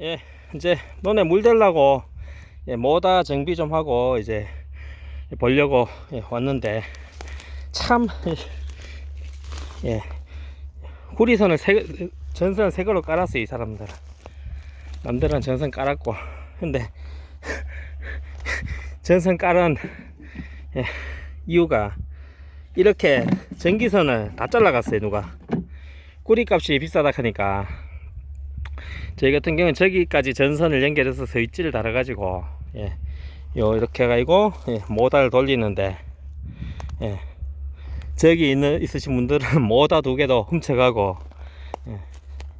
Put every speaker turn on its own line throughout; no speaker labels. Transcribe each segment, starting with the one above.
예, 이제 논에 물 대려고 예, 모다 정비 좀 하고 이제 보려고 예, 왔는데 참 예, 후리선을 새, 전선 새 걸로 깔았어요 이 사람들. 남들은 전선 깔았고. 근데 전선 깔은 예, 이유가 이렇게 전기선을 다 잘라갔어요 누가. 꾸리값이 비싸다 하니까 저희 같은 경우는 저기까지 전선을 연결해서 스위치를 달아 가지고 예, 요 이렇게 해가지고 예, 모다를 돌리는데 예, 저기 있는 있으신 분들은 모다 두 개도 훔쳐가고 예,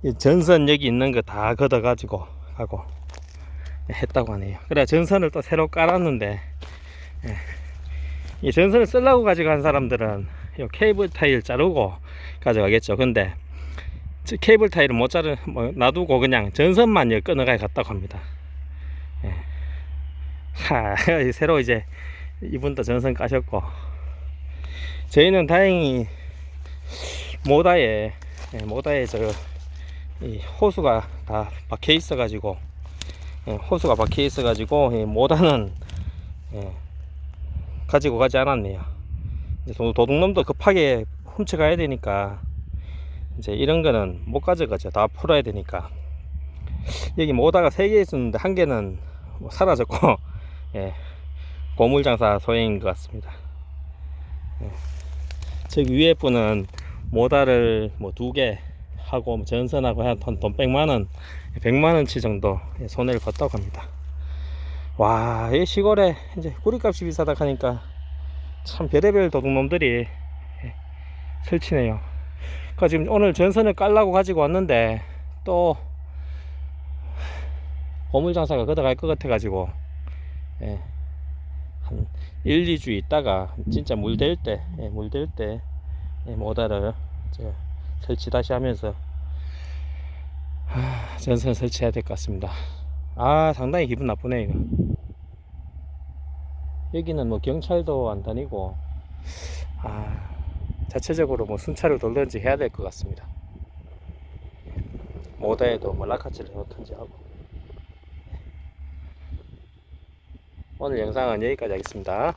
이 전선 여기 있는 거 다 걷어 가지고 가고 예, 했다고 하네요. 그래 전선을 또 새로 깔았는데 예, 이 전선을 쓰려고 가져간 사람들은 요 케이블 타일 자르고 가져가겠죠. 근데 저 케이블 타일을 못 자르 뭐 놔두고 그냥 전선만 여 끊어가 갔다고 합니다. 예. 하, 새로 이제 이분도 전선 까셨고 저희는 다행히 모다에 예, 모다에 저이 호수가 다 박혀 있어 가지고 예, 호수가 박혀 있어 가지고 이 모다는 예, 가지고 가지 않았네요. 이제 도- 도둑놈도 급하게 훔쳐가야 되니까 이제 이런 거는 못 가져가죠. 다 풀어야 되니까. 여기 모다가 세개 있었는데 한 개는 뭐 사라졌고, 예, 고물장사 소행인 것 같습니다. 예. 저기 위에 분은 모다를 뭐 두 개 하고 뭐 전선하고 한돈 돈 100만 원, 100만 원치 정도 예, 손해를 봤다고 합니다. 와, 이 시골에 이제 구리값이 비싸다 하니까 참 별의별 도둑놈들이 예, 설치네요. 그러니까 지금 오늘 전선을 깔라고 가지고 왔는데 또 고물 장사가 걷어갈 것 같아 가지고 예, 한 1, 2주 있다가 진짜 물 될 때, 예, 물될 때 예, 모다를 저 설치 다시 하면서 하, 전선 설치해야 될 것 같습니다. 아 상당히 기분 나쁘네 이거. 여기는 뭐 경찰도 안 다니고 아 자체적으로 뭐 순찰을 돌든지 해야 될 것 같습니다. 모다에도 뭐 라카치를 놓든지 하고 오늘 영상은 여기까지 하겠습니다.